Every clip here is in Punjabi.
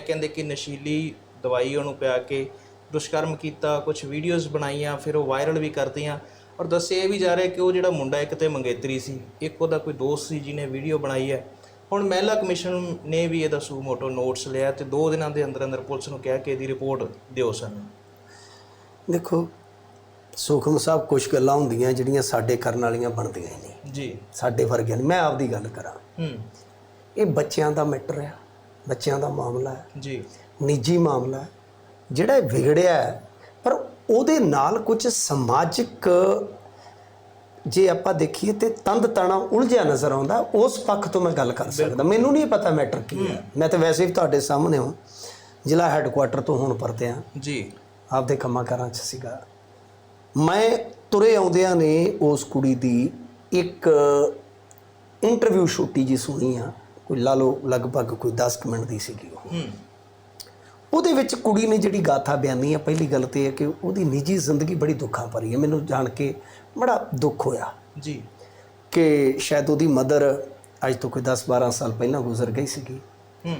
ਕਹਿੰਦੇ ਕਿ ਨਸ਼ੀਲੀ ਦਵਾਈ ਉਹਨੂੰ ਪਿਆ ਕੇ ਦੁਸ਼ਕਰਮ ਕੀਤਾ ਕੁਝ ਵੀਡੀਓਜ਼ ਬਣਾਈਆਂ ਫਿਰ ਉਹ ਵਾਇਰਲ ਵੀ ਕਰਤੀਆਂ। ਔਰ ਦੱਸਿਆ ਇਹ ਵੀ ਜਾ ਰਿਹਾ ਕਿ ਉਹ ਜਿਹੜਾ ਮੁੰਡਾ ਇੱਕ ਤੇ ਮੰਗੇਤਰੀ ਸੀ ਇੱਕ ਉਹਦਾ ਕੋਈ ਦੋਸਤ ਸੀ ਜਿਹਨੇ ਵੀਡੀਓ ਬਣਾਈ ਹੈ। ਹੁਣ ਮਹਿਲਾ ਕਮਿਸ਼ਨ ਨੇ ਵੀ ਇਹਦਾ ਸੂ ਮੋਟੋ ਨੋਟਸ ਲਿਆ ਤੇ 2 ਦਿਨਾਂ ਦੇ ਅੰਦਰ ਅੰਦਰ ਪੁਲਿਸ ਨੂੰ ਕਿਹਾ ਕਿ ਇਹਦੀ ਰਿਪੋਰਟ ਦਿਓ ਸਾਨੂੰ। ਦੇਖੋ ਸੁਖਮ ਸਾਹਿਬ ਕੁਝ ਗੱਲਾਂ ਹੁੰਦੀਆਂ ਜਿਹੜੀਆਂ ਸਾਡੇ ਕਰਨ ਵਾਲੀਆਂ ਬਣਦੀਆਂ ਹੀ ਨਹੀਂ। ਜੀ। ਸਾਡੇ ਵਰਗਿਆਂ ਨੇ। ਮੈਂ ਆਪਦੀ ਗੱਲ ਕਰਾਂ। ਹੂੰ। ਇਹ ਬੱਚਿਆਂ ਦਾ ਮੈਟਰ ਹੈ ਬੱਚਿਆਂ ਦਾ ਮਾਮਲਾ ਹੈ। ਜੀ। ਨਿੱਜੀ ਮਾਮਲਾ ਹੈ। ਜਿਹੜਾ ਵਿਗੜਿਆ ਹੈ ਪਰ ਉਹਦੇ ਨਾਲ ਕੁਝ ਸਮਾਜਿਕ ਜੇ ਆਪਾਂ ਦੇਖੀਏ ਤੇ ਤੰਦ ਤਣਾ ਉਲਝਿਆ ਨਜ਼ਰ ਆਉਂਦਾ ਉਸ ਪੱਖ ਤੋਂ ਮੈਂ ਗੱਲ ਕਰ ਸਕਦਾ। ਮੈਨੂੰ ਨਹੀਂ ਪਤਾ ਮੈਟਰ ਕੀ ਹੈ। ਮੈਂ ਤਾਂ ਵੈਸੇ ਵੀ ਤੁਹਾਡੇ ਸਾਹਮਣੇ ਹਾਂ। ਜ਼ਿਲ੍ਹਾ ਹੈੱਡਕੁਆਟਰ ਤੋਂ ਹੁਣ ਪਰਤਿਆ ਜੀ। ਆਪਦੇ ਕੰਮਾਂ ਕਾਰਾਂ 'ਚ ਸੀਗਾ। ਮੈਂ ਤੁਰੇ ਆਉਂਦਿਆਂ ਨੇ ਉਸ ਕੁੜੀ ਦੀ ਇੱਕ ਇੰਟਰਵਿਊ ਛੋਟੀ ਜੀ ਸੁਣੀ ਆ। ਕੋਈ ਲਾ ਲਓ ਲਗਭਗ ਕੋਈ 10 ਕੁ ਮਿੰਟ ਦੀ ਸੀਗੀ ਉਹ। ਹੂੰ। ਉਹਦੇ ਵਿੱਚ ਕੁੜੀ ਨੇ ਜਿਹੜੀ ਗਾਥਾ ਬਿਆਨੀ ਆ ਪਹਿਲੀ ਗੱਲ ਤੇ ਇਹ ਹੈ ਕਿ ਉਹਦੀ ਨਿੱਜੀ ਜ਼ਿੰਦਗੀ ਬੜੀ ਦੁੱਖਾਂ ਭਰੀ ਹੈ ਮੈਨੂੰ ਜਾਣ ਕੇ ਬੜਾ ਦੁੱਖ ਹੋਇਆ ਜੀ। ਕਿ ਸ਼ਾਇਦ ਉਹਦੀ ਮਦਰ ਅੱਜ ਤੋਂ ਕੋਈ 10 12 ਸਾਲ ਪਹਿਲਾਂ ਗੁਜ਼ਰ ਗਈ ਸੀਗੀ। ਹੂੰ।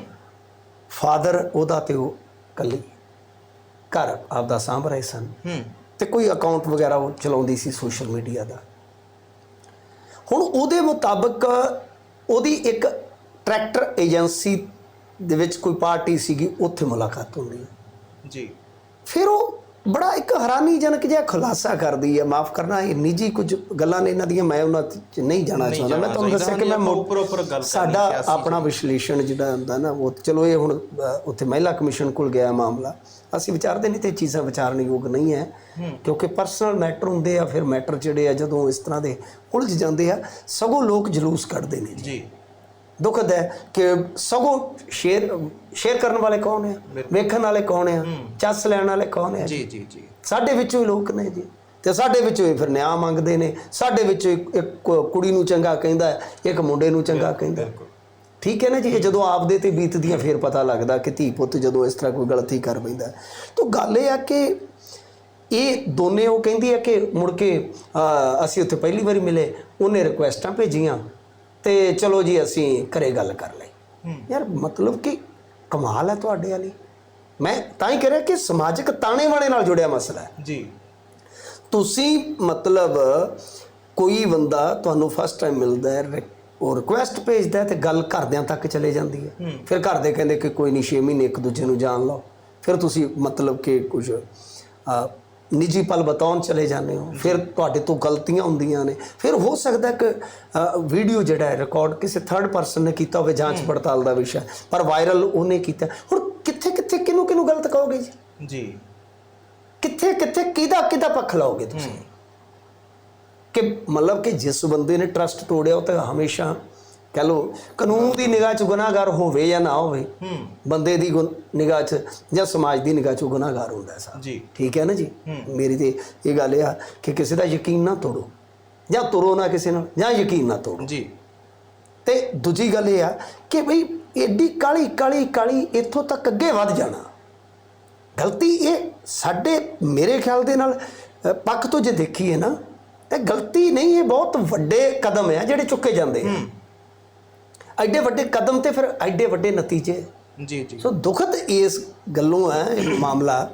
ਫਾਦਰ ਉਹਦਾ ਤੇ ਉਹ ਕੱਲੀ ਘਰ ਆਪਦਾ ਸਾਂਭ ਰਹੇ ਸਨ। ਹੂੰ। ਤੇ ਕੋਈ ਅਕਾਊਂਟ ਵਗੈਰਾ ਉਹ ਚਲਾਉਂਦੀ ਸੀ ਸੋਸ਼ਲ ਮੀਡੀਆ ਦਾ। ਹੁਣ ਉਹਦੇ ਮੁਤਾਬਕ ਉਹਦੀ ਇੱਕ ਟਰੈਕਟਰ ਏਜੰਸੀ ਦੇ ਵਿੱਚ ਕੋਈ ਪਾਰਟੀ ਸੀਗੀ ਉੱਥੇ ਮੁਲਾਕਾਤ ਹੁੰਦੀ ਹੈ। ਜੀ। ਫਿਰ ਉਹ ਬੜਾ ਇੱਕ ਹੈਰਾਨੀਜਨਕ ਜਿਹਾ ਖੁਲਾਸਾ ਕਰਦੀ ਹੈ ਮਾਫ ਕਰਨਾ ਇਹ ਨਿੱਜੀ ਕੁਝ ਗੱਲਾਂ ਨੇ ਇਹਨਾਂ ਦੀਆਂ ਮੈਂ ਉਹਨਾਂ 'ਚ ਨਹੀਂ ਜਾਣਾ ਚਾਹੁੰਦਾ। ਮੈਂ ਤੁਹਾਨੂੰ ਦੱਸਿਆ ਕਿ ਮੈਂ ਉੱਪਰ ਗੱਲ ਸਾਡਾ ਆਪਣਾ ਵਿਸ਼ਲੇਸ਼ਣ ਜਿਹੜਾ ਹੁੰਦਾ ਨਾ ਉਹ ਚਲੋ ਇਹ ਹੁਣ ਉੱਥੇ ਮਹਿਲਾ ਕਮਿਸ਼ਨ ਕੋਲ ਗਿਆ ਮਾਮਲਾ। ਅਸੀਂ ਵਿਚਾਰਦੇ ਨਹੀਂ ਤੇ ਇਹ ਚੀਜ਼ਾਂ ਵਿਚਾਰਨਯੋਗ ਨਹੀਂ ਹੈ। ਕਿਉਂਕਿ ਪਰਸਨਲ ਮੈਟਰ ਹੁੰਦੇ ਆ ਫਿਰ ਮੈਟਰ ਜਿਹੜੇ ਆ ਜਦੋਂ ਇਸ ਤਰ੍ਹਾਂ ਦੇ ਉਲਝ ਜਾਂਦੇ ਆ ਸਗੋਂ ਲੋਕ ਜਲੂਸ ਕੱਢਦੇ ਨੇ ਜੀ। ਦੁਖਦ ਹੈ ਕਿ ਸਗੋਂ ਸ਼ੇਅਰ ਸ਼ੇਅਰ ਕਰਨ ਵਾਲੇ ਕੌਣ ਆ? ਵੇਖਣ ਵਾਲੇ ਕੌਣ ਆ? ਚੱਸ ਲੈਣ ਵਾਲੇ ਕੌਣ ਆ ਜੀ? ਜੀ ਜੀ ਸਾਡੇ ਵਿੱਚੋਂ ਹੀ ਲੋਕ ਨੇ ਜੀ। ਤੇ ਸਾਡੇ ਵਿੱਚੋਂ ਹੀ ਫਿਰ ਨਿਆਂ ਮੰਗਦੇ ਨੇ। ਸਾਡੇ ਵਿੱਚੋਂ ਇੱਕ ਕੁੜੀ ਨੂੰ ਚੰਗਾ ਕਹਿੰਦਾ ਇੱਕ ਮੁੰਡੇ ਨੂੰ ਚੰਗਾ ਕਹਿੰਦਾ। ਠੀਕ ਹੈ ਨਾ ਜੀ? ਇਹ ਜਦੋਂ ਆਪਦੇ ਤੇ ਬੀਤਦੀਆਂ ਫਿਰ ਪਤਾ ਲੱਗਦਾ ਕਿ ਧੀ ਪੁੱਤ ਜਦੋਂ ਇਸ ਤਰ੍ਹਾਂ ਕੋਈ ਗਲਤੀ ਕਰ ਬੈਂਦਾ ਤਾਂ ਗੱਲ ਇਹ ਆ ਕਿ ਇਹ ਦੋਨੇ ਉਹ ਕਹਿੰਦੀ ਹੈ ਕਿ ਮੁੜ ਕੇ ਅਸੀਂ ਉੱਥੇ ਪਹਿਲੀ ਵਾਰੀ ਮਿਲੇ ਉਹਨੇ ਰਿਕੁਐਸਟਾਂ ਭੇਜੀਆਂ। ਤੇ ਚਲੋ ਜੀ ਅਸੀਂ ਘਰੇ ਗੱਲ ਕਰ ਲਈ। ਯਾਰ ਮਤਲਬ ਕਿ ਕਮਾਲ ਹੈ ਤੁਹਾਡੇ ਵਾਲੀ। ਮੈਂ ਤਾਂ ਹੀ ਕਹਿ ਰਿਹਾ ਕਿ ਸਮਾਜਿਕ ਤਾਣੇ ਵਾਲੇ ਨਾਲ ਜੁੜਿਆ ਮਸਲਾ ਹੈ। ਜੀ। ਤੁਸੀਂ ਮਤਲਬ ਕੋਈ ਬੰਦਾ ਤੁਹਾਨੂੰ ਫਸਟ ਟਾਈਮ ਮਿਲਦਾ ਹੈ ਉਹ ਰਿਕੁਐਸਟ ਭੇਜਦਾ ਤੇ ਗੱਲ ਘਰਦਿਆਂ ਤੱਕ ਚਲੇ ਜਾਂਦੀ ਹੈ। ਫਿਰ ਘਰ ਦੇ ਕਹਿੰਦੇ ਕਿ ਕੋਈ ਨਹੀਂ 6 ਮਹੀਨੇ ਇੱਕ ਦੂਜੇ ਨੂੰ ਜਾਣ ਲਓ। ਫਿਰ ਤੁਸੀਂ ਮਤਲਬ ਕਿ ਕੁਝ ਨਿੱਜੀ ਪਲ ਬਤਾਉਣ ਚਲੇ ਜਾਂਦੇ ਹੋ। ਫਿਰ ਤੁਹਾਡੇ ਤੋਂ ਗਲਤੀਆਂ ਹੁੰਦੀਆਂ ਨੇ। ਫਿਰ ਹੋ ਸਕਦਾ ਕਿ ਵੀਡੀਓ ਜਿਹੜਾ ਹੈ ਰਿਕਾਰਡ ਕਿਸੇ ਥਰਡ ਪਰਸਨ ਨੇ ਕੀਤਾ ਹੋਵੇ ਜਾਂਚ ਪੜਤਾਲ ਦਾ ਵਿਸ਼ਾ। ਪਰ ਵਾਇਰਲ ਉਹਨੇ ਕੀਤਾ। ਹੁਣ ਕਿੱਥੇ ਕਿੱਥੇ ਕਿਹਨੂੰ ਕਿਹਨੂੰ ਗਲਤ ਕਹੋਗੇ ਜੀ? ਜੀ। ਕਿੱਥੇ ਕਿੱਥੇ ਕਿਹਦਾ ਕਿਹਦਾ ਪੱਖ ਲਾਓਗੇ ਤੁਸੀਂ? ਕਿ ਮਤਲਬ ਕਿ ਜਿਸ ਬੰਦੇ ਨੇ ਟਰਸਟ ਤੋੜਿਆ ਉਹ ਤਾਂ ਹਮੇਸ਼ਾ ਕਹ ਲੋ ਕਾਨੂੰਨ ਦੀ ਨਿਗਾਹ 'ਚ ਗੁਨਾਹਗਾਰ ਹੋਵੇ ਜਾਂ ਨਾ ਹੋਵੇ ਹੂੰ। ਬੰਦੇ ਦੀ ਨਿਗਾਹ 'ਚ ਜਾਂ ਸਮਾਜ ਦੀ ਨਿਗਾਹ 'ਚ ਗੁਨਾਹਗਾਰ ਹੁੰਦਾ ਸਾਹਿਬ ਜੀ। ਠੀਕ ਹੈ ਨਾ ਜੀ? ਮੇਰੀ ਤੇ ਇਹ ਗੱਲ ਇਹ ਆ ਕਿ ਕਿਸੇ ਦਾ ਯਕੀਨ ਨਾ ਤੋੜੋ। ਜਾਂ ਤੁਰੋ ਨਾ ਕਿਸੇ ਨਾਲ ਜਾਂ ਯਕੀਨ ਨਾ ਤੋੜੋ। ਜੀ। ਤੇ ਦੂਜੀ ਗੱਲ ਇਹ ਆ ਕਿ ਭਈ ਏਡੀ ਕਾਲੀ ਕਾਲੀ ਕਾਲੀ ਇੱਥੋਂ ਤੱਕ ਅੱਗੇ ਵੱਧ ਜਾਣਾ। ਗਲਤੀ ਇਹ ਸਾਡੇ ਮੇਰੇ ਖਿਆਲ ਦੇ ਨਾਲ ਪੱਖ ਤੋਂ ਜੇ ਦੇਖੀਏ ਨਾ ਤੇ ਗਲਤੀ ਨਹੀਂ ਇਹ ਬਹੁਤ ਵੱਡੇ ਕਦਮ ਆ ਜਿਹੜੇ ਚੁੱਕੇ ਜਾਂਦੇ ਆ। ਐਡੇ ਵੱਡੇ ਕਦਮ ਤੇ ਫਿਰ ਐਡੇ ਵੱਡੇ ਨਤੀਜੇ। ਜੀ ਜੀ। ਸੋ ਦੁਖਦ ਇਸ ਗੱਲੋਂ ਹੈ ਇਹ ਮਾਮਲਾ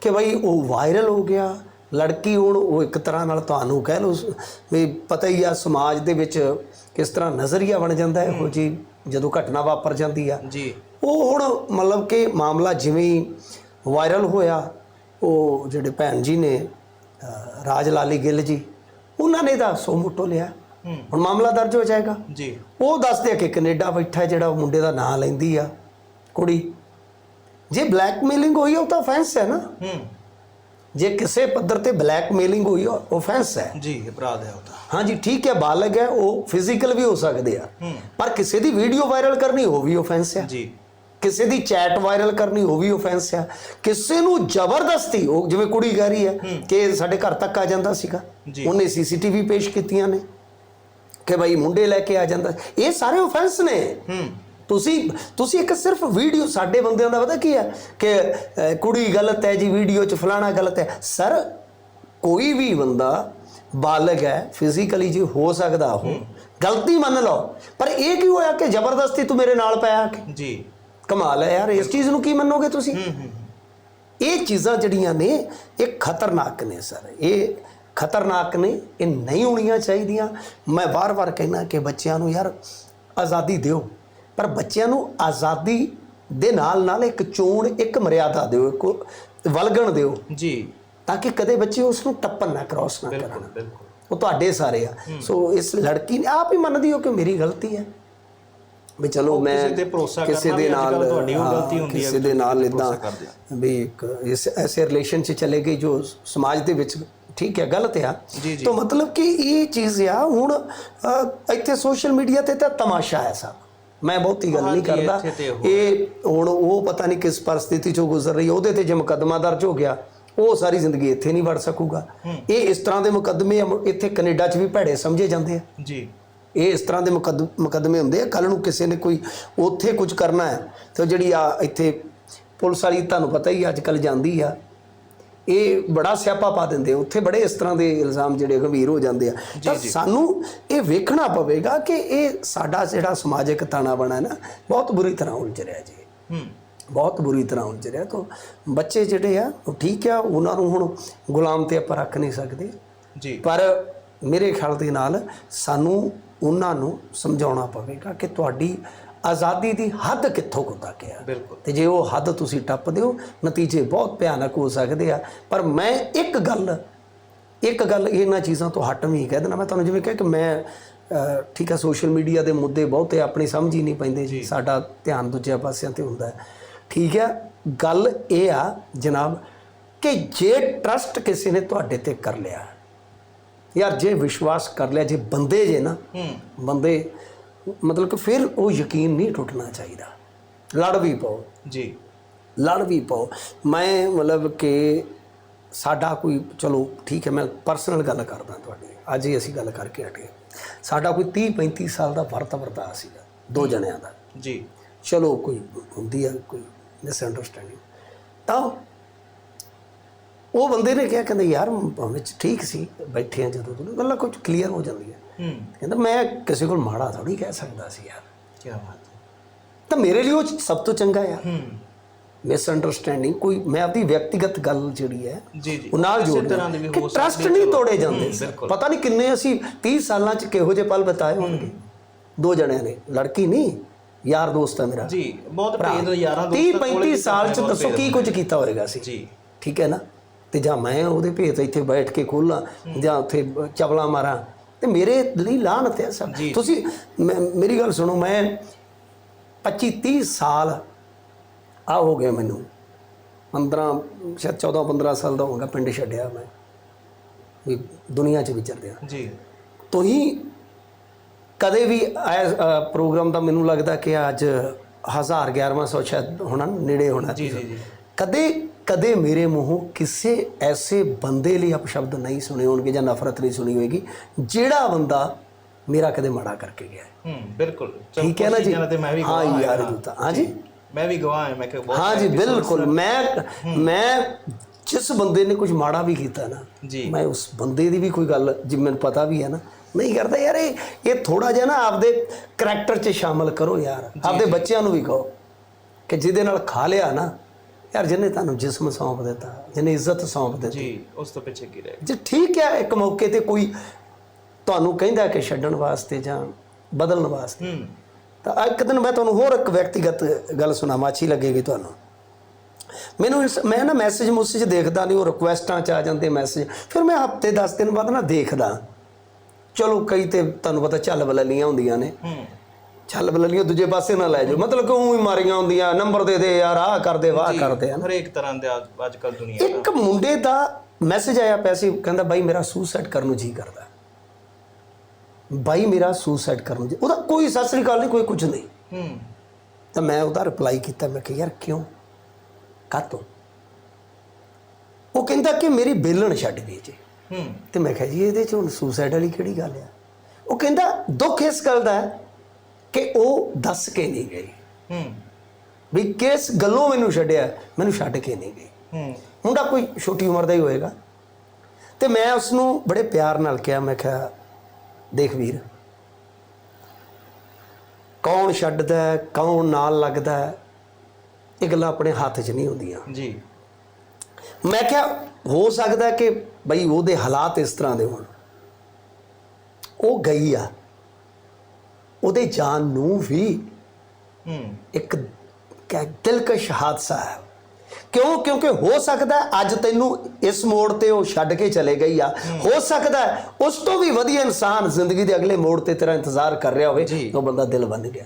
ਕਿ ਭਾਈ ਉਹ ਵਾਇਰਲ ਹੋ ਗਿਆ ਲੜਕੀ ਹੁਣ ਉਹ ਇੱਕ ਤਰ੍ਹਾਂ ਨਾਲ ਤੁਹਾਨੂੰ ਕਹਿ ਲਓ ਵੀ ਪਤਾ ਹੀ ਆ ਸਮਾਜ ਦੇ ਵਿੱਚ ਕਿਸ ਤਰ੍ਹਾਂ ਨਜ਼ਰੀਆ ਬਣ ਜਾਂਦਾ ਹੈ ਇਹੋ ਜੀ ਜਦੋਂ ਘਟਨਾ ਵਾਪਰ ਜਾਂਦੀ ਆ। ਜੀ। ਉਹ ਹੁਣ ਮਤਲਬ ਕਿ ਮਾਮਲਾ ਜਿਵੇਂ ਹੀ ਵਾਇਰਲ ਹੋਇਆ ਉਹ ਜਿਹੜੇ ਭੈਣ ਜੀ ਨੇ ਰਾਜ ਲਾਲੀ ਗਿੱਲ ਜੀ ਉਹਨਾਂ ਨੇ ਦਾ ਸੋ ਮੁੱਟੋ ਲਿਆ। ਹੁਣ ਮਾਮਲਾ ਦਰਜ ਹੋ ਜਾਏਗਾ। ਜੀ। ਉਹ ਦੱਸਦੇ ਆ ਕਿ ਕੈਨੇਡਾ ਬੈਠਾ ਜਿਹੜਾ ਉਹ ਮੁੰਡੇ ਦਾ ਨਾਂ ਲੈਂਦੀ ਆ ਕੁੜੀ। ਜੇ ਬਲੈਕਮੇਲਿੰਗ ਹੋਈ ਉਹ ਤਾਂ offense ਹੈ ਨਾ। ਹੂੰ। ਜੇ ਕਿਸੇ ਪੱਧਰ ਤੇ ਬਲੈਕਮੇਲਿੰਗ ਹੋਈ ਆ offense ਹੈ। ਜੀ ਅਪਰਾਧ ਹੈ ਉਹ ਤਾਂ। ਹਾਂਜੀ ਠੀਕ ਹੈ ਬਾਲਗ ਹੈ ਉਹ ਫਿਜ਼ੀਕਲ ਵੀ ਹੋ ਸਕਦੇ ਆ। ਪਰ ਕਿਸੇ ਦੀ ਵੀਡੀਓ ਵਾਇਰਲ ਕਰਨੀ ਉਹ ਵੀ offense ਹੈ। ਜੀ। ਕਿਸੇ ਦੀ ਚੈਟ ਵਾਇਰਲ ਕਰਨੀ ਉਹ ਵੀ offense ਆ ਕਿਸੇ ਨੂੰ ਜ਼ਬਰਦਸਤੀ ਉਹ ਜਿਵੇਂ ਕੁੜੀ ਕਹਿ ਰਹੀ ਹੈ ਕਿ ਸਾਡੇ ਘਰ ਤੱਕ ਆ ਜਾਂਦਾ ਸੀਗਾ। ਉਹਨੇ ਸੀਸੀਟੀਵੀ ਪੇਸ਼ ਕੀਤੀਆਂ ਨੇ। ਕਿ ਭਾਈ ਮੁੰਡੇ ਲੈ ਕੇ ਆ ਜਾਂਦਾ। ਇਹ ਸਾਰੇ offense ਨੇ। ਹੂੰ। ਤੁਸੀਂ ਤੁਸੀਂ ਇੱਕ ਸਿਰਫ ਵੀਡੀਓ ਸਾਡੇ ਬੰਦਿਆਂ ਦਾ ਪਤਾ ਕੀ ਹੈ ਕਿ ਕੁੜੀ ਗਲਤ ਹੈ ਜੀ ਵੀਡੀਓ 'ਚ ਫਲਾਣਾ ਗਲਤ ਹੈ। ਸਰ ਕੋਈ ਵੀ ਬੰਦਾ ਬਾਲਗ ਹੈ ਫਿਜ਼ੀਕਲੀ ਜੀ ਹੋ ਸਕਦਾ ਉਹ। ਗਲਤੀ ਮੰਨ ਲਓ। ਪਰ ਇਹ ਕੀ ਹੋਇਆ ਕਿ ਜ਼ਬਰਦਸਤੀ ਤੂੰ ਮੇਰੇ ਨਾਲ ਪਿਆ ਕਿ? ਜੀ। ਕਮਾਲ ਹੈ ਯਾਰ ਇਸ ਚੀਜ਼ ਨੂੰ ਕੀ ਮੰਨੋਗੇ ਤੁਸੀਂ? ਹੂੰ ਹੂੰ। ਇਹ ਚੀਜ਼ਾਂ ਜਿਹੜੀਆਂ ਨੇ ਇਹ ਖਤਰਨਾਕ ਨੇ ਸਰ। ਇਹ ਖਤਰਨਾਕ ਨੇ ਇਹ ਨਹੀਂ ਹੋਣੀਆਂ ਚਾਹੀਦੀਆਂ। ਮੈਂ ਵਾਰ-ਵਾਰ ਕਹਿਣਾ ਕਿ ਬੱਚਿਆਂ ਨੂੰ ਯਾਰ ਆਜ਼ਾਦੀ ਦਿਓ ਪਰ ਬੱਚਿਆਂ ਨੂੰ ਆਜ਼ਾਦੀ ਦੇ ਨਾਲ ਨਾਲ ਇੱਕ ਚੋਣ ਇੱਕ ਮਰਿਆਦਾ ਦਿਓ ਇੱਕ ਵਲਗਣ ਦਿਓ। ਜੀ। ਤਾਂ ਕਿ ਕਦੇ ਬੱਚੇ ਉਸ ਨੂੰ ਟੱਪਣ ਨਾ ਕ੍ਰਾਸ ਨਾ ਕਰਨ। ਬਿਲਕੁਲ। ਉਹ ਤੁਹਾਡੇ ਸਾਰੇ ਆ। ਸੋ ਇਸ ਲੜਕੀ ਨੇ ਆਪ ਹੀ ਮੰਨਦੀ ਹੋ ਕਿ ਮੇਰੀ ਗਲਤੀ ਹੈ? ਵੀ ਚਲੋ ਮੈਂ ਕਿਸੇ ਤੇ ਭਰੋਸਾ ਕਿਸੇ ਕਰਨਾ ਦੇ ਨਾਲ ਤੁਹਾਡੀ ਉਹ ਗਲਤੀ ਹੁੰਦੀ ਹੈ ਕਿਸੇ ਦੇ ਨਾਲ ਇਦਾਂ ਵੀ ਇੱਕ ਇਸ ਐਸੇ ਰਿਲੇਸ਼ਨ 'ਚ ਚਲੇ ਗਈ ਜੋ ਸਮਾਜ ਦੇ ਵਿੱਚ ਠੀਕ ਹੈ ਗਲਤ ਆ। ਤਾਂ ਮਤਲਬ ਕਿ ਇਹ ਚੀਜ਼ ਆ ਹੁਣ ਇੱਥੇ ਸੋਸ਼ਲ ਮੀਡੀਆ ਤੇ ਤਾਂ ਤਮਾਸ਼ਾ ਹੈ ਸਭ। ਮੈਂ ਬਹੁਤੀ ਗੱਲ ਨਹੀਂ ਕਰਦਾ। ਇਹ ਹੁਣ ਉਹ ਪਤਾ ਨਹੀਂ ਕਿਸ ਪਰਿਸਥਿਤੀ ਚੋਂ ਗੁਜ਼ਰ ਰਹੀ ਉਹਦੇ ਤੇ ਜੇ ਮੁਕੱਦਮਾ ਦਰਜ ਹੋ ਗਿਆ ਉਹ ਸਾਰੀ ਜ਼ਿੰਦਗੀ ਇੱਥੇ ਨਹੀਂ ਵੜ ਸਕੂਗਾ। ਇਹ ਇਸ ਤਰ੍ਹਾਂ ਦੇ ਮੁਕੱਦਮੇ ਇੱਥੇ ਕੈਨੇਡਾ 'ਚ ਵੀ ਭੈੜੇ ਸਮਝੇ ਜਾਂਦੇ ਆ। ਜੀ। ਇਹ ਇਸ ਤਰ੍ਹਾਂ ਦੇ ਮੁਕੱਦ- ਮੁਕੱਦਮੇ ਹੁੰਦੇ ਆ ਕੱਲ ਨੂੰ ਕਿਸੇ ਨੇ ਕੋਈ ਉੱਥੇ ਕੁਝ ਕਰਨਾ ਹੈ ਤੇ ਜਿਹੜੀ ਆ ਇੱਥੇ ਪੁਲਿਸ ਵਾਲੀ ਤੁਹਾਨੂੰ ਪਤਾ ਹੀ ਅੱਜ ਕੱਲ ਜਾਂਦੀ ਆ। ਇਹ ਬੜਾ ਸਿਆਪਾ ਪਾ ਦਿੰਦੇ ਆ। ਉੱਥੇ ਬੜੇ ਇਸ ਤਰ੍ਹਾਂ ਦੇ ਇਲਜ਼ਾਮ ਜਿਹੜੇ ਗੰਭੀਰ ਹੋ ਜਾਂਦੇ ਆ। ਤਾਂ ਸਾਨੂੰ ਇਹ ਵੇਖਣਾ ਪਵੇਗਾ ਕਿ ਇਹ ਸਾਡਾ ਜਿਹੜਾ ਸਮਾਜਿਕ ਤਾਣਾ ਬਣਾ ਨਾ ਬਹੁਤ ਬੁਰੀ ਤਰ੍ਹਾਂ ਉਲਝ ਰਿਹਾ ਜੀ। ਹੂੰ। ਬਹੁਤ ਬੁਰੀ ਤਰ੍ਹਾਂ ਉਲਝ ਰਿਹਾ। ਤਾਂ ਬੱਚੇ ਜਿਹੜੇ ਆ ਉਹ ਠੀਕ ਆ ਉਹਨਾਂ ਨੂੰ ਹੁਣ ਗੁਲਾਮ ਤੇ ਆਪਾਂ ਰੱਖ ਨਹੀਂ ਸਕਦੇ। ਜੀ। ਪਰ ਮੇਰੇ ਖਿਆਲ ਦੇ ਨਾਲ ਸਾਨੂੰ ਉਹਨਾਂ ਨੂੰ ਸਮਝਾਉਣਾ ਪਵੇਗਾ ਕਿ ਤੁਹਾਡੀ ਆਜ਼ਾਦੀ ਦੀ ਹੱਦ ਕਿੱਥੋਂ ਕੁ ਤੱਕ ਬਿਲਕੁਲ। ਤੇ ਜੇ ਉਹ ਹੱਦ ਤੁਸੀਂ ਟੱਪਦੇ ਹੋ ਨਤੀਜੇ ਬਹੁਤ ਭਿਆਨਕ ਹੋ ਸਕਦੇ ਆ। ਪਰ ਮੈਂ ਇੱਕ ਗੱਲ ਇੱਕ ਗੱਲ ਇਹਨਾਂ ਚੀਜ਼ਾਂ ਤੋਂ ਹਟਵੀਂ ਕਹਿ ਦੇਣਾ ਮੈਂ ਤੁਹਾਨੂੰ ਜਿਵੇਂ ਕਿਹਾ ਕਿ ਮੈਂ ਠੀਕ ਹੈ ਸੋਸ਼ਲ ਮੀਡੀਆ ਦੇ ਮੁੱਦੇ ਬਹੁਤੇ ਆਪਣੀ ਸਮਝ ਹੀ ਨਹੀਂ ਪੈਂਦੇ। ਜੀ। ਸਾਡਾ ਧਿਆਨ ਦੂਜੇ ਪਾਸਿਆਂ ਤੇ ਹੁੰਦਾ। ਹੈ ਠੀਕ ਹੈ ਗੱਲ ਇਹ ਆ ਜਨਾਬ ਕਿ ਜੇ ਟਰਸਟ ਕਿਸੇ ਨੇ ਤੁਹਾਡੇ ਤੇ ਕਰ ਲਿਆ ਯਾਰ ਜੇ ਵਿਸ਼ਵਾਸ ਕਰ ਲਿਆ ਜੇ ਬੰਦੇ ਜੇ ਨਾ ਬੰਦੇ ਮਤਲਬ ਕਿ ਫਿਰ ਉਹ ਯਕੀਨ ਨਹੀਂ ਟੁੱਟਣਾ ਚਾਹੀਦਾ। ਲੜ ਵੀ ਪਾਓ। ਜੀ। ਲੜ ਵੀ ਪਾਓ। ਮੈਂ ਮਤਲਬ ਕਿ ਸਾਡਾ ਕੋਈ ਚਲੋ ਠੀਕ ਹੈ ਮੈਂ ਪਰਸਨਲ ਗੱਲ ਕਰਦਾ ਤੁਹਾਡੀ ਅੱਜ ਹੀ ਅਸੀਂ ਗੱਲ ਕਰਕੇ ਹਟੇ ਸਾਡਾ ਕੋਈ 30 35 ਸਾਲ ਦਾ ਵਰਤ ਵਰਤਾ ਸੀਗਾ ਦੋ ਜਣਿਆਂ ਦਾ। ਜੀ। ਚਲੋ ਕੋਈ ਹੁੰਦੀ ਹੈ ਕੋਈ ਮਿਸਅੰਡਰਸਟੈਂਡਿੰਗ ਤਾਂ ਉਹ ਬੰਦੇ ਨੇ ਕਿਹਾ ਕਹਿੰਦੇ ਯਾਰ ਵਿੱਚ ਠੀਕ ਸੀ ਬੈਠੇ ਆ ਜਦੋਂ ਤੋਂ ਗੱਲਾਂ ਕੁਝ ਕਲੀਅਰ ਹੋ ਜਾਂਦੀਆਂ। ਹੂੰ। ਕਹਿੰਦਾ ਮੈਂ ਕਿਸੇ ਕੋਲ ਮਾੜਾ ਥੋੜੀ ਕਹਿ ਸਕਦਾ ਸੀ ਯਾਰ। ਕੀ ਬਾਤ ਹੈ। ਤਾਂ ਮੇਰੇ ਲਈ ਉਹ ਸਭ ਤੋਂ ਚੰਗਾ ਆ ਹੂੰ। ਮਿਸਅੰਡਰਸਟੈਂਡਿੰਗ ਕੋਈ ਮੈਂ ਆਪਣੀ ਵਿਅਕਤੀਗਤ ਗੱਲ ਜਿਹੜੀ ਹੈ ਜੀ ਜੀ। ਉਹ ਨਾਲ ਜੋੜ ਤਰ੍ਹਾਂ ਦੀ ਵੀ ਹੋ ਟਰਸਟ ਨਹੀਂ। ਤੋੜੇ ਜਾਂਦੇ। ਪਤਾ ਨਹੀਂ ਕਿੰਨੇ ਅਸੀਂ 30 ਸਾਲਾਂ ਚ ਕਿਹੋ ਜਿਹੇ ਪਲ ਬਿਤਾਏ ਹੋਣਗੇ। ਦੋ ਜਣਿਆਂ ਨੇ ਲੜਕੀ ਨਹੀਂ ਯਾਰ ਦੋਸਤ ਹੈ ਮੇਰਾ। ਜੀ ਬਹੁਤ ਭੇਦ ਯਾਰਾਂ 30 ਦੋਸਤਾਂ ਕੋਲੇ 35 ਵੀ ਸਾਲ ਚ ਦੱਸੋ ਕੀ ਕੁਝ ਕੀਤਾ ਹੋਏਗਾ ਸੀ। ਜੀ। ਠੀਕ ਹੈ ਨਾ? ਤੇ ਜਾਂ ਮੈਂ ਉਹਦੇ ਭੇਤ ਇੱਥੇ ਬੈਠ ਕੇ ਖੋਲਾਂ ਜਾਂ ਉੱਥੇ ਚਵਲਾ ਮਾਰਾਂ। ਤੇ ਮੇਰੇ ਲਈ ਲਾਹਨਤ ਹੈ ਸਭ ਜੀ। ਤੁਸੀਂ ਮੇਰੀ ਗੱਲ ਸੁਣੋ ਮੈਂ 25 30 ਸਾਲ ਆ ਹੋ ਗਏ ਮੈਨੂੰ। 15 ਸ਼ਾਇਦ 14 15 ਸਾਲ ਦਾ ਹੋਗਾ ਪਿੰਡ ਛੱਡਿਆ ਮੈਂ। ਵੀ ਦੁਨੀਆ 'ਚ ਵਿਚਰਦਿਆਂ ਜੀ। ਤੁਸੀਂ ਕਦੇ ਵੀ ਪ੍ਰੋਗਰਾਮ ਦਾ ਮੈਨੂੰ ਲੱਗਦਾ ਕਿ ਅੱਜ 1000 1100 ਸ਼ਾਇਦ ਹੋਣਾ ਨੇੜੇ ਹੋਣਾ ਜੀ ਜੀ। ਕਦੇ ਕਦੇ ਮੇਰੇ ਮੂੰਹੋਂ ਕਿਸੇ ਐਸੇ ਬੰਦੇ ਲਈ ਅਪਸ਼ਬਦ ਨਹੀਂ ਸੁਣੇ ਹੋਣਗੇ ਜਾਂ ਨਫ਼ਰਤ ਨਹੀਂ ਸੁਣੀ ਹੋਏਗੀ ਜਿਹੜਾ ਬੰਦਾ ਮੇਰਾ ਕਦੇ ਮਾੜਾ ਕਰਕੇ ਗਿਆ ਹੈ। ਹੂੰ ਬਿਲਕੁਲ। ਠੀਕ ਹੈ ਨਾ ਜੀ? ਹਾਂ ਗਵਾਹ ਯਾਰ ਹਾਂ। ਜੂਤਾ। ਹਾਂ ਜੀ? ਮੈਂ ਵੀ ਗਵਾਹ ਹਾਂ ਮੈਂ ਕਿ ਬਹੁਤ ਹਾਂ ਜੀ ਬਿਲਕੁਲ। ਮੈਂ ਮੈਂ ਜਿਸ ਬੰਦੇ ਨੇ ਕੁਝ ਮਾੜਾ ਵੀ ਕੀਤਾ ਨਾ ਮੈਂ ਉਸ ਬੰਦੇ ਦੀ ਵੀ ਕੋਈ ਗੱਲ ਜਿ ਮੈਨੂੰ ਪਤਾ ਵੀ ਹੈ ਨਾ ਨਹੀਂ ਕਰਦਾ ਯਾਰ ਇਹ ਇਹ ਥੋੜਾ ਜਿਹਾ ਨਾ ਆਪਦੇ ਕਰੈਕਟਰ 'ਚ ਸ਼ਾਮਲ ਕਰੋ ਯਾਰ। ਆਪਦੇ ਬੱਚਿਆਂ ਨੂੰ ਵੀ ਕਹੋ ਕਿ ਜਿਹਦੇ ਨਾਲ ਖਾ ਲਿਆ ਨਾ ਯਾਰ ਜਿਹਨੇ ਤੁਹਾਨੂੰ ਜਿਸਮ ਸੌਂਪ ਦਿੱਤਾ ਜਿਹਨੇ ਇੱਜ਼ਤ ਸੌਂਪ ਦਿੱਤੀ ਜੀ ਉਸ ਤੋਂ ਪਿੱਛੇ ਕੀ ਰਹਿ ਜੇ ਠੀਕ ਹੈ ਇੱਕ ਮੌਕੇ ਤੇ ਕੋਈ ਤੁਹਾਨੂੰ ਕਹਿੰਦਾ ਕਿ ਛੱਡਣ ਵਾਸਤੇ ਜਾਂ ਬਦਲਣ ਵਾਸਤੇ ਤਾਂ ਇੱਕ ਦਿਨ ਮੈਂ ਤੁਹਾਨੂੰ ਹੋਰ ਇੱਕ ਵਿਅਕਤੀਗਤ ਗੱਲ ਸੁਣਾਵਾਂ ਅੱਛੀ ਲੱਗੇਗੀ ਤੁਹਾਨੂੰ। ਮੈਨੂੰ ਮੈਂ ਨਾ ਮੈਸੇਜ ਮੁਸੇਜ ਦੇਖਦਾ ਨਹੀਂ ਉਹ ਰਿਕੁਐਸਟਾਂ ਚ ਆ ਜਾਂਦੇ ਮੈਸੇਜ ਫਿਰ ਮੈਂ ਹਫ਼ਤੇ 10 ਦਿਨ ਬਾਅਦ ਨਾ ਦੇਖਦਾ। ਚਲੋ ਕਈ ਤੇ ਤੁਹਾਨੂੰ ਪਤਾ ਚੱਲ ਬਲਲੀਆਂ ਹੁੰਦੀਆਂ ਨੇ। ਚੱਲ ਬਲਲੀਆਂ ਦੂਜੇ ਪਾਸੇ ਨਾ ਲੈ ਜਾਓ। ਮਤਲਬ ਕਿ ਉਹ ਹੀ ਮਾਰੀਆਂ ਹੁੰਦੀਆਂ ਨੰਬਰ ਦੇ ਦੇ ਯਾਰ ਆਹ ਕਰਦੇ ਵਾਹ ਕਰਦੇ ਆ ਹਰੇਕ ਤਰ੍ਹਾਂ ਦੇ ਅੱਜ ਕੱਲ ਦੁਨੀਆ ਇੱਕ ਮੁੰਡੇ ਦਾ ਮੈਸੇਜ ਆਇਆ ਪੈਸੇ ਕਹਿੰਦਾ ਬਾਈ ਮੇਰਾ ਸੁਸਾਈਡ ਕਰਨ ਨੂੰ ਜੀ ਕਰਦਾ ਬਾਈ ਮੇਰਾ ਸੁਸਾਈਡ ਕਰਨ ਨੂੰ ਉਹਦਾ ਕੋਈ ਸਤਿ ਸ੍ਰੀ ਅਕਾਲ ਨਹੀਂ ਕੋਈ ਕੁਝ ਨਹੀਂ। ਹੂੰ। ਤਾਂ ਮੈਂ ਉਹਦਾ ਰਿਪਲਾਈ ਕੀਤਾ ਮੈਂ ਕਿਹਾ ਯਾਰ ਕਿਉਂ? ਕਾਤੋਂ ਉਹ ਕਹਿੰਦਾ ਕਿ ਮੇਰੀ ਬੇਲਣ ਛੱਡ ਗਈ ਜੀ। ਹੂੰ। ਤੇ ਮੈਂ ਕਿਹਾ ਜੀ ਇਹਦੇ ਚ ਹੁਣ ਸੁਸਾਈਡ ਵਾਲੀ ਕਿਹੜੀ ਗੱਲ ਆ? ਉਹ ਕਹਿੰਦਾ ਦੁੱਖ ਇਸ ਗੱਲ ਦਾ ਹੈ ਕਿ ਉਹ ਦੱਸ ਕੇ ਨਹੀਂ ਗਈ। ਹੂੰ। ਵੀ ਕਿਸ ਗੱਲੋਂ ਮੈਨੂੰ ਛੱਡਿਆ ਮੈਨੂੰ ਛੱਡ ਕੇ ਨਹੀਂ ਗਈ। ਹੂੰ। ਮੁੰਡਾ ਕੋਈ ਛੋਟੀ ਉਮਰ ਦਾ ਹੀ ਹੋਏਗਾ। ਤੇ ਮੈਂ ਉਸ ਨੂੰ ਬੜੇ ਪਿਆਰ ਨਾਲ ਕਿਹਾ ਮੈਂ ਕਿਹਾ ਦੇਖ ਵੀਰ ਕੌਣ ਛੱਡਦਾ ਹੈ, ਕੌਣ ਨਾਲ ਲੱਗਦਾ ਹੈ, ਇਹ ਗੱਲਾਂ ਆਪਣੇ ਹੱਥ 'ਚ ਨਹੀਂ ਹੁੰਦੀਆਂ। ਜੀ। ਮੈਂ ਕਿਹਾ ਹੋ ਸਕਦਾ ਕਿ ਬਈ ਉਹਦੇ ਹਾਲਾਤ ਇਸ ਤਰ੍ਹਾਂ ਦੇ ਹੋਣ। ਉਹ ਗਈ ਆ। ਉਹਦੇ ਜਾਨ ਨੂੰ ਵੀ ਹੂੰ। ਇੱਕ ਕਹਿ ਦਿਲਕਸ਼ ਹਾਦਸਾ ਹੈ। ਕਿਉਂ? ਕਿਉਂਕਿ ਹੋ ਸਕਦਾ ਹੈ ਅੱਜ ਤੈਨੂੰ ਇਸ ਮੋੜ ਤੇ ਉਹ ਛੱਡ ਕੇ ਚਲੇ ਗਈ ਆ। ਹੋ। ਸਕਦਾ ਹੈ ਉਸ ਤੋਂ ਵੀ ਵਧੀਆ ਇਨਸਾਨ ਜ਼ਿੰਦਗੀ ਦੇ ਅਗਲੇ ਮੋੜ ਤੇ ਤੇਰਾ ਇੰਤਜ਼ਾਰ ਕਰ ਰਿਹਾ ਹੋਵੇ। ਉਹ ਬੰਦਾ ਦਿਲ ਬੰਦ ਗਿਆ।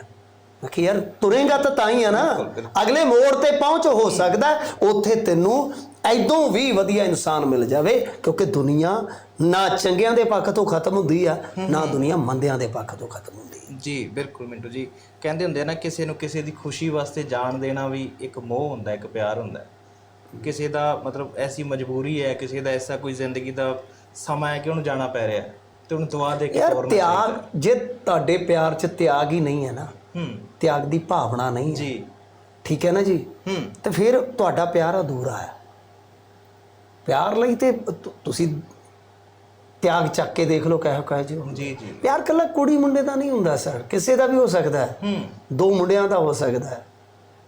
ਮੈਂ ਕਿਹਾ ਯਾਰ ਤੁਰੇਗਾ ਤਾਂ ਤਾਂ ਹੀ ਆ ਨਾ। ਅਗਲੇ ਮੋੜ ਤੇ ਪਹੁੰਚ ਹੋ ਸਕਦਾ ਹੈ, ਉੱਥੇ ਤੈਨੂੰ ਐਦੋਂ ਵੀ ਵਧੀਆ ਇਨਸਾਨ ਮਿਲ ਜਾਵੇ ਕਿਉਂਕਿ ਦੁਨੀਆ ਨਾ ਚੰਗਿਆਂ ਦੇ ਪੱਖ ਤੋਂ ਖਤਮ ਹੁੰਦੀ ਆ ਨਾ ਦੁਨੀਆ ਮੰਦਿਆਂ ਦੇ ਪੱਖ ਤੋਂ ਖਤਮ ਹੁੰਦੀ ਜੀ ਬਿਲਕੁਲ ਮਿੰਟੂ ਜੀ। ਕਹਿੰਦੇ ਹੁੰਦੇ ਆ ਨਾ ਕਿਸੇ ਨੂੰ ਕਿਸੇ ਦੀ ਖੁਸ਼ੀ ਵਾਸਤੇ ਜਾਣ ਦੇਣਾ ਵੀ ਇੱਕ ਮੋਹ ਹੁੰਦਾ ਇੱਕ ਪਿਆਰ ਹੁੰਦਾ। ਕਿਸੇ ਦਾ ਮਤਲਬ ਐਸੀ ਮਜਬੂਰੀ ਹੈ ਕਿਸੇ ਦਾ ਐਸਾ ਕੋਈ ਜ਼ਿੰਦਗੀ ਦਾ ਸਮਾਂ ਹੈ ਕਿ ਉਹਨੂੰ ਜਾਣਾ ਪੈ ਰਿਹਾ ਤੇ ਉਹਨੂੰ ਦੁਆ ਦੇ ਕੇ ਯਾਰ ਤੋਰਨਾ ਤਿਆਗ ਜੇ ਤੁਹਾਡੇ ਪਿਆਰ 'ਚ ਤਿਆਗ ਹੀ ਨਹੀਂ ਹੈ ਨਾ ਹੂੰ। ਤਿਆਗ ਦੀ ਭਾਵਨਾ ਨਹੀਂ ਹੈ। ਜੀ। ਠੀਕ ਹੈ ਨਾ ਜੀ? ਹੂੰ। ਤੇ ਫਿਰ ਤੁਹਾਡਾ ਪਿਆਰ ਅਧੂਰਾ ਹੈ। ਪਿਆਰ ਲਈ ਤੁ- ਤੁਸੀਂ ਤਿਆਗ ਚੱਕ ਕੇ ਦੇਖ ਲਓ ਕਹਿ ਕਹਿ ਜੀ। ਜੀ ਪਿਆਰ ਕੱਲਾ ਕੁੜੀ ਮੁੰਡੇ ਦਾ ਨਹੀਂ ਹੁੰਦਾ ਸਰ ਕਿਸੇ ਦਾ ਵੀ ਹੋ ਸਕਦਾ ਹੈ। ਹੂੰ। ਦੋ ਮੁੰਡਿਆਂ ਦਾ ਹੋ ਸਕਦਾ ਹੈ।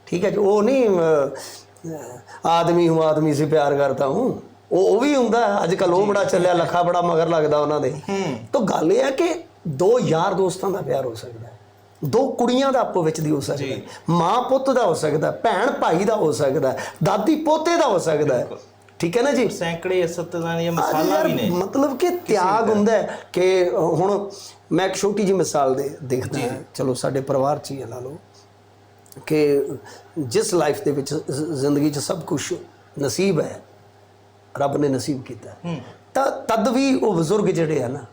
ਠੀਕ ਹੈ ਜੀ ਉਹ ਨਹੀਂ ਆਦਮੀ ਹੂੰ ਆਦਮੀ ਸੇ ਪਿਆਰ ਕਰਤਾ ਹੂੰ। ਉਹ ਉਹ ਵੀ ਹੁੰਦਾ ਅੱਜ ਕੱਲ ਉਹ ਬੜਾ ਚੱਲਿਆ ਲੱਖਾ ਬੜਾ ਮਗਰ ਲੱਗਦਾ ਉਹਨਾਂ ਦੇ। ਹੂੰ। ਤਾਂ ਗੱਲ ਇਹ ਹੈ ਕਿ ਦੋ ਯਾਰ ਦੋਸਤਾਂ ਦਾ ਪਿਆਰ ਹੋ ਸਕਦਾ ਹੈ। ਦੋ ਕੁੜੀਆਂ ਦਾ ਆਪੋ ਵਿੱਚ ਦੀ ਹੋ ਸਕਦਾ ਮਾਂ ਪੁੱਤ ਦਾ ਹੋ ਸਕਦਾ ਭੈਣ ਭਾਈ ਦਾ ਹੋ ਸਕਦਾ ਦਾਦੀ ਪੋਤੇ ਦਾ ਹੋ ਸਕਦਾ ਠੀਕ ਹੈ ਨਾ ਜੀ? ਸੈਂਕੜੇ ਇਸਤ ਦੀਆਂ ਮਿਸਾਲਾਂ ਯਾਰ ਵੀ ਨੇ। ਮਤਲਬ ਕਿ ਤਿਆਗ ਹੁੰਦਾ ਹੈ ਕਿ ਹੁਣ ਮੈਂ ਇੱਕ ਛੋਟੀ ਜਿਹੀ ਮਿਸਾਲ ਦੇ ਦੇਖਦਾ ਹਾਂ। ਚਲੋ ਸਾਡੇ ਪਰਿਵਾਰ 'ਚ ਹੀ ਲਾ ਲਓ ਕਿ ਜਿਸ ਲਾਈਫ ਦੇ ਵਿੱਚ ਜ਼- ਜ਼ਿੰਦਗੀ 'ਚ ਸਭ ਕੁਝ ਨਸੀਬ ਹੈ ਰੱਬ ਨੇ ਨਸੀਬ ਕੀਤਾ ਤਾਂ ਤਦ ਵੀ ਉਹ ਬਜ਼ੁਰਗ ਜਿਹੜੇ ਆ ਨਾ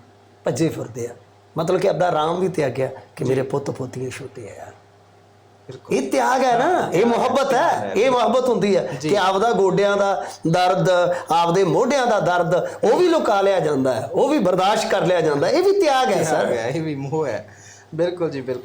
ਭੱਜੇ ਫਿਰਦੇ ਆ। ਮਤਲਬ ਕਿ ਆਪਦਾ ਆਰਾਮ ਵੀ ਤਿਆਗਿਆ ਕਿ ਮੇਰੇ ਪੁੱਤ ਪੋਤੀਆਂ ਛੋਟੇ ਆ। ਬਿਲਕੁਲ ਇਹ ਤਿਆਗ ਹੈ ਨਾ ਇਹ ਮੁਹੱਬਤ ਹੈ ਇਹ ਮੁਹੱਬਤ ਹੁੰਦੀ ਹੈ ਕਿ ਆਪਦਾ ਗੋਡਿਆਂ ਦਾ ਦਰਦ ਆਪਦੇ ਮੋਢਿਆਂ ਦਾ ਦਰਦ ਉਹ ਵੀ ਲੁਕਾ ਲਿਆ ਜਾਂਦਾ ਹੈ ਉਹ ਵੀ ਬਰਦਾਸ਼ਤ ਕਰ ਲਿਆ ਜਾਂਦਾ। ਇਹ ਵੀ ਤਿਆਗ ਹੈ ਸਰ। ਇਹ ਵੀ ਮੋਹ ਹੈ। ਬਿਲਕੁਲ ਜੀ ਬਿਲਕੁਲ।